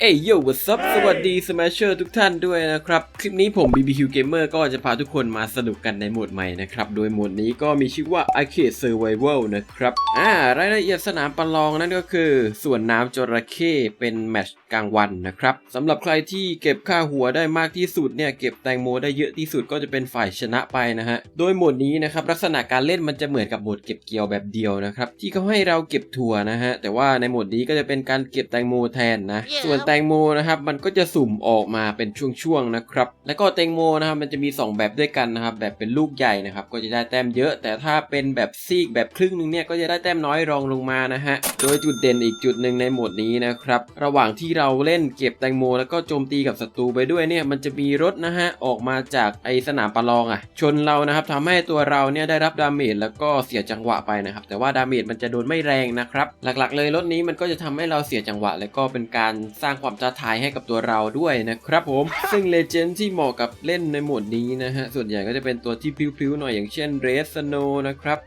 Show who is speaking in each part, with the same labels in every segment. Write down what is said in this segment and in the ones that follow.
Speaker 1: เอ้ยโย่ what's up สวัสดี Smasher ทุกท่านด้วยนะครับ คลิปนี้ผม BBQ Gamer ก็จะพาทุกคนมาสนุกกันในโหมดใหม่นะครับ โดยโหมดนี้ก็มีชื่อว่า Arcade Survival นะครับ อ่ารายละเอียดสนามประลองนั่นก็คือส่วนน้ำจระเข้เป็นแมตช์กลางวันนะครับสำหรับใครที่เก็บค่าหัวได้มากที่สุดเนี่ย เก็บแตงโมได้เยอะที่สุดก็จะเป็นฝ่ายชนะไปนะฮะ โดยโหมดนี้นะครับลักษณะการเล่นมันจะเหมือนกับโหมดเก็บเกี่ยวแบบเดียวนะครับที่เขาให้เราเก็บถั่วนะฮะแต่ว่าในโหมดนี้ก็จะเป็นการเก็บแตงโมแทนนะส่วนแตงโมนะครับมันก็จะสุ่มออกมาเป็นช่วงๆนะครับ แล้วก็แตงโมนะครับมันจะมี 2 แบบด้วยกันนะครับ แบบเป็นลูกใหญ่นะครับ ก็จะได้แต้มเยอะ แต่ถ้าเป็นแบบซีกแบบครึ่งหนึงเนี่ยก็จะได้แต้มน้อยรองลงมานะฮะโดยจุดเด่นอีกจุดหนึ่งในโหมดนี้นะครับระหว่างที่เราเล่นเก็บแตงโม แล้วก็โจมตีกับศัตรูไปด้วยเนี่ยมันจะมีรถนะฮะออกมาจากไอสนามประลองอะ ชนเรานะครับทำให้ตัวเราเนี่ยได้รับดาเมจแล้วก็เสียจังหวะไปนะครับ แต่ว่าดาเมจมันจะโดนไม่แรงนะครับ หลักๆ เลยรถนี้มันก็จะทำให้เราเสียจังหวะ แล้วก็เป็นการสร้างความท้าทายให้กับตัวเราด้วยนะครับผม ซึ่งเลเจนด์ที่เหมาะกับเล่นในโหมดนี้นะฮะ ส่วนใหญ่ก็จะเป็นตัวที่พลิ้วๆหน่อยอย่างเช่นเรสโนนะครับ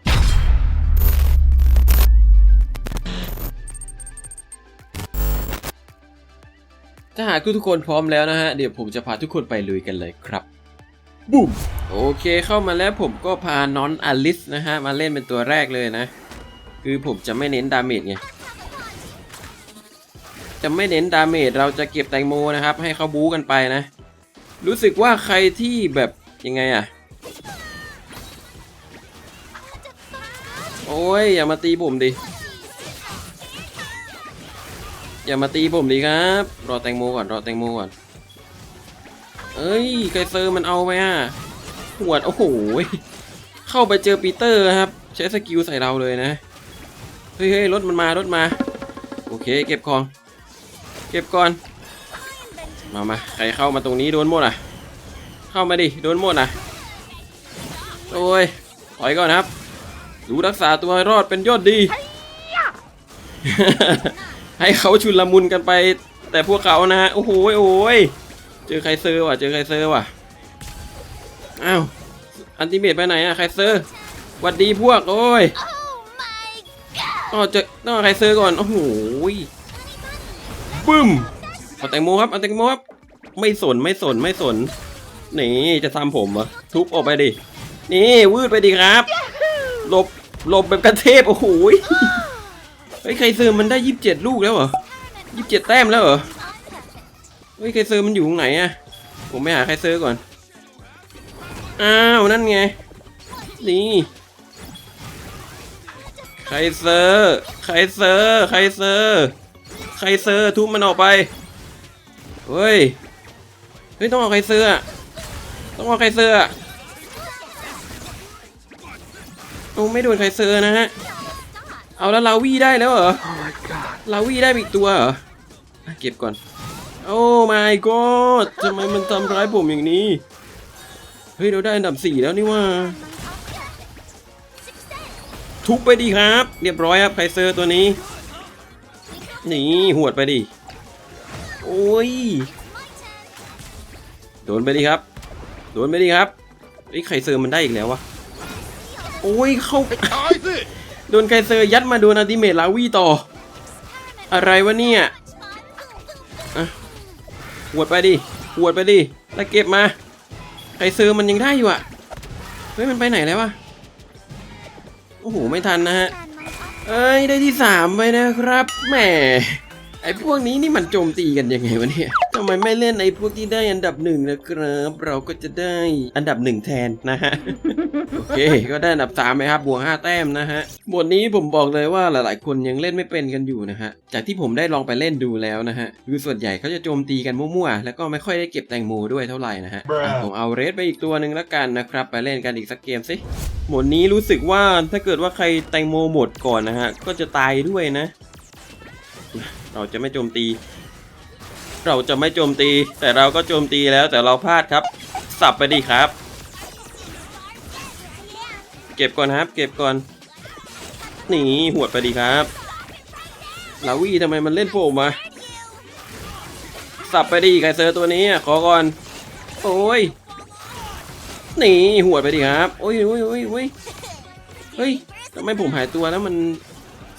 Speaker 1: ถ้าหากทุกคนพร้อมแล้วนะฮะ เดี๋ยวผมจะพาทุกคนไปลุยกันเลยครับบูมโอเคเข้ามาแล้วผมก็พานอนอลิสนะฮะ มาเล่นเป็นตัวแรกเลยนะ คือผมจะไม่เน้นดาเมจไง จะไม่เน้นดาเมจเราจะเก็บแตงโมนะครับ ให้เขาบู๊กันไปนะ รู้สึกว่าใครที่แบบยังไงอะโอ้ยอย่ามาตีผมดิ อย่ามาตีผมดิครับ รอแตงโมก่อนรอแตงโมก่อน เอ้ยไกเซอร์มันเอาไหมอะหวดโอ้โหเข้าไปเจอปีเตอร์ครับ ใช้สกิลใส่เราเลยนะ เฮ้ยเฮ้ยรถมันมารถมา โอเค เก็บของ เก็บก่อน มามาใครเข้ามาตรงนี้โดนหมดอะ เข้ามาดิ โดนหมดอะ โอ้ยถอยก่อนครับ ดูรักษาตัวให้รอดเป็นยอดดี ให้เขาชุนละมุนกันไป แต่พวกเขานะฮะ โอ้โหโอ้ยเจอใครเซอร์ว่ะ เจอใครเซอร์ว่ะ อ้าว อันติเมตไปไหนอะใครเซอร์หวัดดีพวก โอ้ยต้องเจอต้องเอาใครเซอร์ก่อน โอ้โห ยบึ้มเอาแตงโมครับเอาแตงโมครับ ไม่สนไม่สนไม่สน นี่จะทำผมเหรอทุบออกไปดิ นี่วืดไปดิครับหลบหลบแบบกระเทพโอ้โหยเฮ้ยใครเซอร์มันได้ยี่สิบเจ็ดลูกแล้วเหรอยี่สิบเจ็ดแต้มแล้วเหรอเฮ้ยใครเซอร์มันอยู่ตรงไหนอะผมไปหาใครเซอร์ก่อนอ้าวนั่นไง นี่ใครเซอร์ใครเซอร์ใครเซอร์ ใครเซอร์ทุบมันออกไป เฮ้ย เฮ้ย ต้องเอาใครเซอร์ต้องเอาใครเซอร์โอ้ไม่โดนใครเซอร์นะฮะ เอาแล้วลาวี่ได้แล้วเหรอลาวี่ได้อีกตัวเหรอ เก็บก่อน โอ้ my god ทำไมมันทำร้ายผมอย่างนี้ เฮ้ย เราได้อันดับสี่แล้วนี่ว่าทุบไปดีครับ เรียบร้อยครับไคเซอร์ตัวนี้ นี่หวดไปดิ โอ้ย โดนไปดิครับ โดนไปดิครับไอ้ยไคเซอร์มันได้อีกแล้ววะ โอ้ยเข้า
Speaker 2: ตายสิ
Speaker 1: โดนไคเซอร์ยัดมาโดนอัลติเมทลาวีต่อ อะไรวะเนี่ยอะหวดไปดิหวดไปดิ แล้วเก็บมาไคเซอร์มันยังได้อยู่อะ เฮ้ยมันไปไหนแล้ววะ โอ้โหไม่ทันนะฮะ เอ้ยได้ที่สามไปนะครับแหม อ้พวกนี้นี่มันโจมตีกันยังไงวะเนี่ยทำไมไม่เล่นไอ้พวกที่ได้อันดับหนึ่งนะครับ เราก็จะได้อันดับหนึ่งแทนนะฮะ โอเค ก็ได้อันดับ3ไหมครับบวก5แต้มนะฮะ บทนี้ผมบอกเลยว่าหลายๆ คนยังเล่นไม่เป็นกันอยู่นะฮะ จากที่ผมได้ลองไปเล่นดูแล้วนะฮะ คือส่วนใหญ่เขาจะโจมตีกันมั่วๆ แล้วก็ไม่ค่อยได้เก็บแตงโมด้วยเท่าไหร่นะฮะอะผมเอาเรสไปอีกตัวหนึ่งแล้วกันนะครับ ไปเล่นกันอีกสักเกมสิหมดนี้รู้สึกว่าถ้าเกิดว่าใครแตงโมหมดก่อนนะฮะ ก็จะตายด้วยนะ เราจะไม่โจมตี เราจะไม่โจมตี แต่เราก็โจมตีแล้วแต่เราพลาดครับ สับไปดีครับ เก็บก่อนครับ เก็บก่อนนี่หวดไปดีครับลาวี่ทำไมมันเล่นโฟมมาสับไปดีไกเซอร์ตัวนี้ขอก่อน โอ้ยนี่หวดไปดีครับ โอ้ยโอ้ยโอ้ยโอ้ยเฮ้ยทำไมผมหายตัวแล้วมัน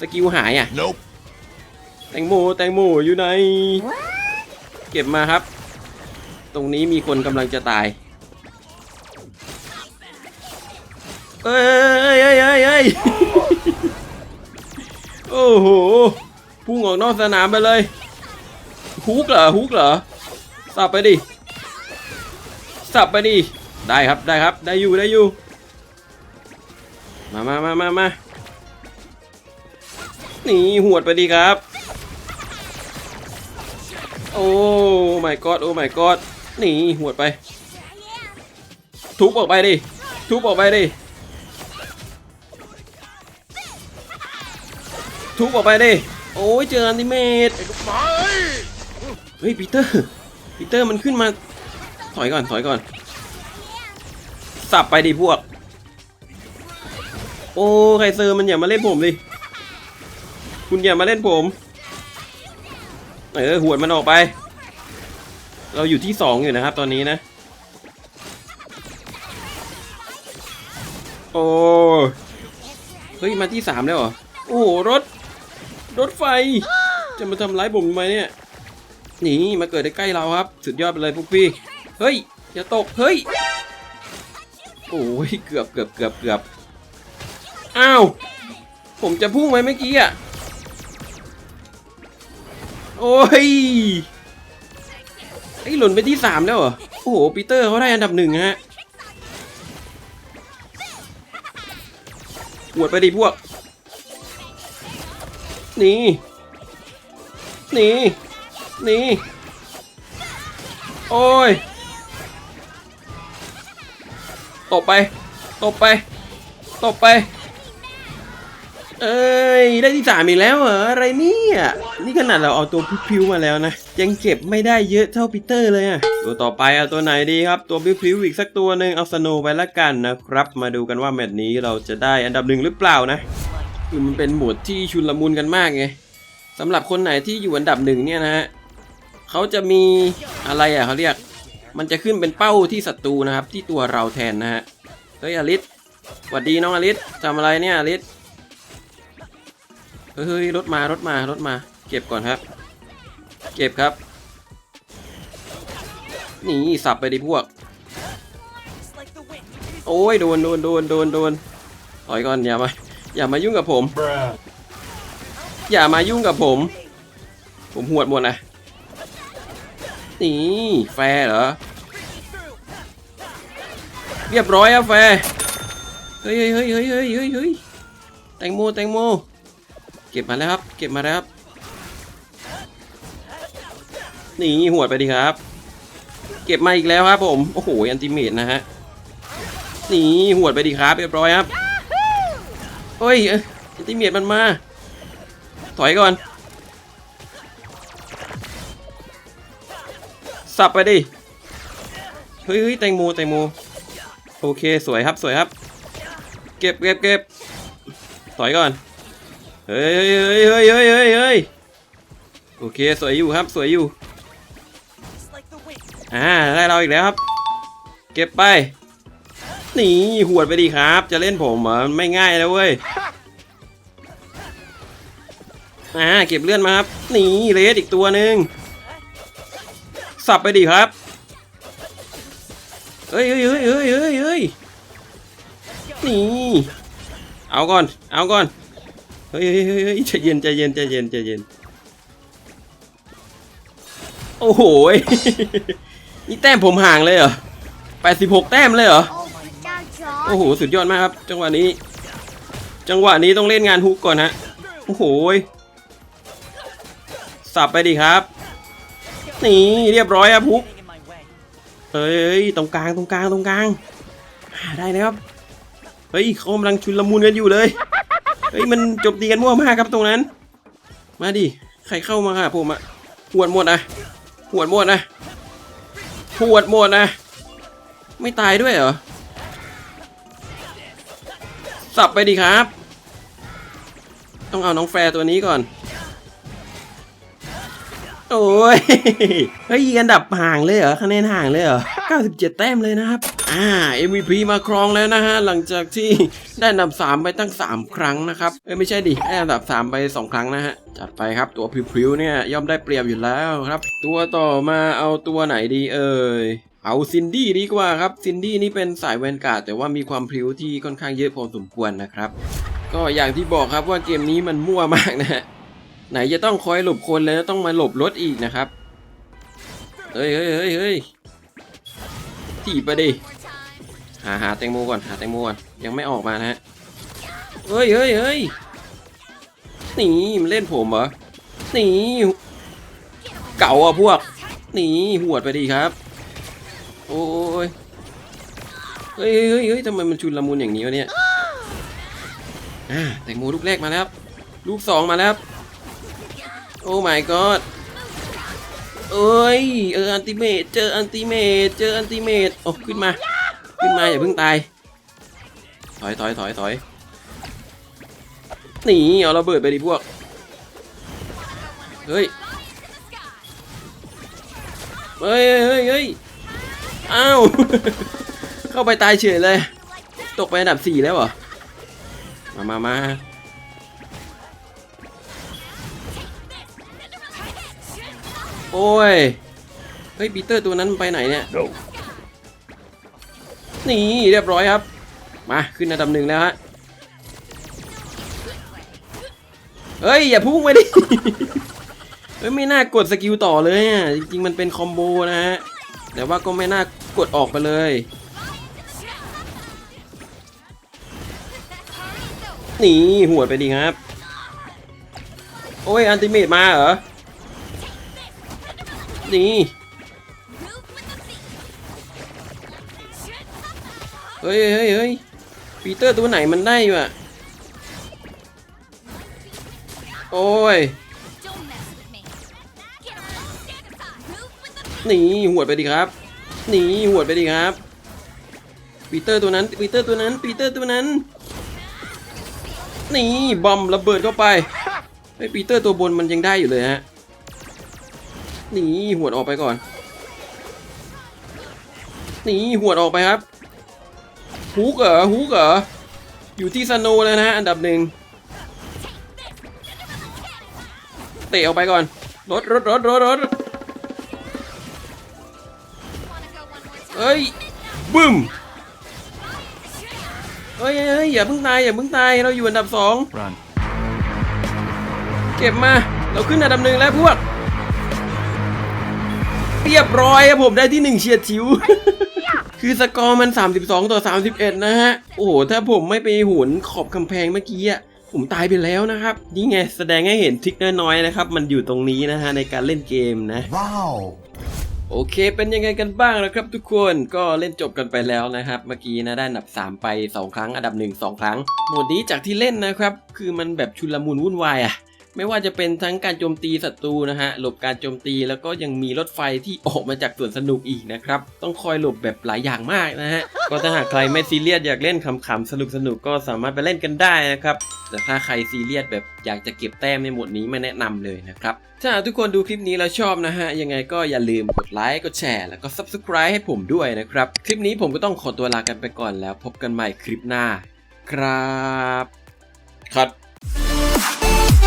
Speaker 1: สกิลหายอะ
Speaker 2: Nope
Speaker 1: แตงโมแตงโมอยู่ไหนเก็บมาครับ ตรงนี้มีคนกำลังจะตายเอ้ยเอ้ยเอ้ยเอ้ยโอ้โหพุ่งออกนอกสนามไปเลยฮุกเหรอฮุกเหรอสับไปดิสับไปดิได้ครับได้ครับได้อยู่ได้อยู่มามามามามานี่หวดไปดีครับ โอ้ my god โอ้ my god นี่หวดไป ทุบออกไปดิ ทุบออกไปดิ ทุบออกไปดิ โอ้ยเจออันติเมตเฮ้ยปีเตอร์ ปีเตอร์มันขึ้นมา ถอยก่อน ถอยก่อน สับไปดิพวก โอ้ไคเซอร์มันอย่ามาเล่นผมดิ คุณอย่ามาเล่นผม เออหวดมันออกไป เราอยู่ที่สองอยู่นะครับ ตอนนี้นะ โอ้เฮ้ยมาที่สามแล้วเหรอ โอ้รถ รถไฟ จะมาทำร้ายผมทำไมเนี่ยนี่มาเกิดใกล้เราครับ สุดยอดไปเลยพวกพี่ เฮ้ยอย่าตกเฮ้ยโอ้ยเกือบเกือบเกือบเกือบอ้าวผมจะพุ่งไปเมื่อกี้อะ โอ้ยไอ้หล่นไปที่สามแล้วเหรอ โอ้โห ปีเตอร์เขาได้อันดับหนึ่งฮะปวดไปดิพวก นี่ นี่ นี่ โอ้ย ตบไป ตบไป ตบไป เอ้ยได้ที่สามอีกแล้วเหรออะไรเนี่ยนี่ขนาดเราเอาตัวพิ้วๆมาแล้วนะยังเก็บไม่ได้เยอะเท่าปีเตอร์เลยอะตัวต่อไปเอาตัวไหนดีครับตัวพิ้วๆอีกสักตัวหนึ่งเอาสโนว์ไปละกันนะครับ มาดูกันว่าแมตช์นี้เราจะได้อันดับหนึ่งหรือเปล่านะคือมันเป็นหมวดที่ชุนลมุนกันมากไงสำหรับคนไหนที่อยู่อันดับหนึ่งเนี่ยนะฮะเขาจะมีอะไรอะเขาเรียก มันจะขึ้นเป็นเป้าที่ศัตรูนะครับ ที่ตัวเราแทนนะฮะเฮ้ยอลิสสวัสดีน้องอลิสทำอะไรเนี่ยอลิส เฮ้ยรถมารถมารถมา เก็บก่อนครับ เก็บครับ นี่สับไปดิพวก โอ้ยโดนโดนโดนโดนโดนถอยก่อนอย่ามาอย่ามายุ่งกับผม อย่ามายุ่งกับผม ผมหวดหมดนะนี่แฟร์เหรอ เรียบร้อยอะแฟร์เฮ้ยเฮ้ยเฮ้ยเฮ้ยเฮ้ยเฮ้ยเฮ้ยแตงโมแตงโม เก็บมาแล้วครับ เก็บมาแล้วครับนี่หวดไปดีครับ เก็บมาอีกแล้วครับผมโอ้โหอันติเมตนะฮะนี่หวดไปดีครับเรียบร้อยครับเฮ้ยอันติเมตมันมา ถอยก่อนสับไปดิเฮ้ยเฮ้ยแตงโมแตงโมโอเคสวยครับสวยครับ เก็บเก็บเก็บถอยก่อน เฮ้ยเฮ้ยเฮ้ยเฮ้ยเฮ้ยเฮ้ยโอเคสวยอยู่ครับสวยอยู่อ่าได้เราอีกแล้วครับ เก็บไปนี่หวดไปดีครับ จะเล่นผมเหรอไม่ง่ายแล้วเว้ยอ่าเก็บเลื่อนมาครับนี่เลสอีกตัวหนึ่งสับไปดิครับเฮ้ยเฮ้ยเฮ้ยเฮ้ยเฮ้ยเฮ้ยนี่เอาก่อนเอาก่อน เฮ้ยเฮ้ยเฮ้ยเฮ้ยใจเย็นใจเย็นใจเย็นใจเย็น โอ้โห นี่แต้มผมห่างเลยเหรอ86แต้มเลยเหรอ
Speaker 3: โอ้
Speaker 1: โห สุดยอดมากครับ จังหวะนี้ จังหวะนี้ต้องเล่นงานฮุกก่อนฮะ โอ้โห สับไปดิครับ นี่เรียบร้อยครับฮุกเฮ้ย ตรงกลางตรงกลางตรงกลางอ่าได้แล้วครับ เฮ้ยเขากำลังชุนละมุนกันอยู่เลย เฮ้ยมันจบตีกันมั่วมากครับตรงนั้น มาดิใครเข้ามาหาผมอะหวดหมดนะหวดหมดนะหวดหมดนะ ไม่ตายด้วยเหรอ สับไปดีครับ ต้องเอาน้องแฟร์ตัวนี้ก่อน โอ้ย เฮ้ยยิงอันดับห่างเลยเหรอ คะแนนห่างเลยเหรอ 97 แต้มเลยนะครับ อ่า MVP มาครองแล้วนะฮะ หลังจากที่ได้อันดับ 3 ไปตั้ง 3 ครั้งนะครับ เอ้ยไม่ใช่ดิ ได้อันดับ 3 ไป 2 ครั้งนะฮะ จัดไปครับตัวพริ้วๆเนี่ยย่อมได้เปรียบอยู่แล้วครับ ตัวต่อมาเอาตัวไหนดีเอ่ยเอาซินดี้ดีกว่าครับซินดี้นี่เป็นสายแวนการ์ดแต่ว่ามีความพริ้วที่ค่อนข้างเยอะพอสมควรนะครับ ก็อย่างที่บอกครับว่าเกมนี้มันมั่วมากนะฮะไหนจะต้องคอยหลบคนแล้วต้องมาหลบรถอีกนะครับเฮ้ยเฮ้ยเฮ้ยเฮ้ยถีบไปดิ หาหาแตงโมก่อนหาแตงโมก่อนยังไม่ออกมานะฮะเฮ้ยเฮ้ยเฮ้ยหนีมันเล่นผมเหรอนี่เก่าอะพวกหนีหวดไปดีครับ โอ้ยเฮ้ยเฮ้ยเฮ้ยทำไมมันชุนละมุนอย่างนี้วะเนี่ยอ่าแตงโมลูกแรกมาแล้วลูกสองมาแล้วโอ้ my god เอ้ยเอออันติเมตเจออันติเมตเจออันติเมตโอ้ขึ้นมา ขึ้นมาอย่าเพิ่งตาย ถอยถอยถอยถอยหนีเอาระเบิดไปดิพวก เฮ้ย เฮ้ยเฮ้ยเฮ้ยอ้าว เข้าไปตายเฉยเลย ตกไปอันดับสี่แล้วเหรอ มามามาโอ้ย เฮ้ยปีเตอร์ตัวนั้นมันไปไหนเนี่ย นี่เรียบร้อยครับ มาขึ้นอันดับหนึ่งแล้วฮะเฮ้ยอย่าพุ่งไปดิเฮ้ยไม่น่ากดสกิลต่อเลยอะจริงๆมันเป็นคอมโบนะฮะแต่ว่าก็ไม่น่ากดออกไปเลย นี่หัวไปดีครับ โอ้ยอันติเมตมาเหรอ นี่ เฮ้ยเฮ้ยเฮ้ยปีเตอร์ตัวไหนมันได้อยู่อะโอ้ยหนีหวดไปดีครับหนีหวดไปดีครับปีเตอร์ตัวนั้นปีเตอร์ตัวนั้นปีเตอร์ตัวนั้นนี่บอมระเบิดเข้าไปไอ้ปีเตอร์ตัวบนมันยังได้อยู่เลยฮะหนีหวดออกไปก่อนหนีหวดออกไปครับ ฮุกเหรอฮุกเหรออยู่ที่สโนว์เลยนะฮะอันดับหนึ่งเตะออกไปก่อนรถรถรถรถรถเฮ้ยบึ้มเฮ้ยเฮ้ยอย่าเพิ่งตายอย่าเพิ่งตายเราอยู่อันดับสอง
Speaker 2: Run.
Speaker 1: เก็บมาเราขึ้นอันดับหนึ่งแล้วพวก เรียบร้อยครับผมได้ที่หนึ่งเฉียดฉิว คือสกอร์มัน 32 ต่อ 31 นะฮะ โอ้โห ถ้าผมไม่ไปโหุนขอบกำแพงเมื่อกี้อะผมตายไปแล้วนะครับ นี่ไงแสดงให้เห็นทริกน้อยๆนะครับ มันอยู่ตรงนี้นะฮะในการเล่นเกมนะ
Speaker 2: Wow.
Speaker 1: โอเค เป็นยังไงกันบ้างนะครับ ทุกคน ก็เล่นจบกันไปแล้วนะครับ เมื่อกี้นะได้อันดับ 3 ไป 2 ครั้ง อันดับ 1 2 ครั้งโหมดนี้จากที่เล่นนะครับ คือมันแบบชุลมุนวุ่นวายอะ ไม่ว่าจะเป็นทั้งการโจมตีศัตรูนะฮะหลบการโจมตีแล้วก็ยังมีรถไฟที่ออกมาจากสวนสนุกอีกนะครับต้องคอยหลบแบบหลายอย่างมากนะฮะก็ถ้าหากใครไม่ซีเรียสอยากเล่นขำๆสนุกๆก็สามารถไปเล่นกันได้นะครับแต่ถ้าใครซีเรียสแบบอยากจะเก็บแต้มในหมดนี้ไม่แนะนำเลยนะครับถ้าหากทุกคนดูคลิปนี้แล้วชอบนะฮะยังไงก็อย่าลืมกดไลค์กดแชร์แล้วก็ Subscribe ให้ผมด้วยนะครับ คลิปนี้ผมก็ต้องขอตัวลากันไปก่อนแล้ว พบกันใหม่คลิปหน้า ครับคัด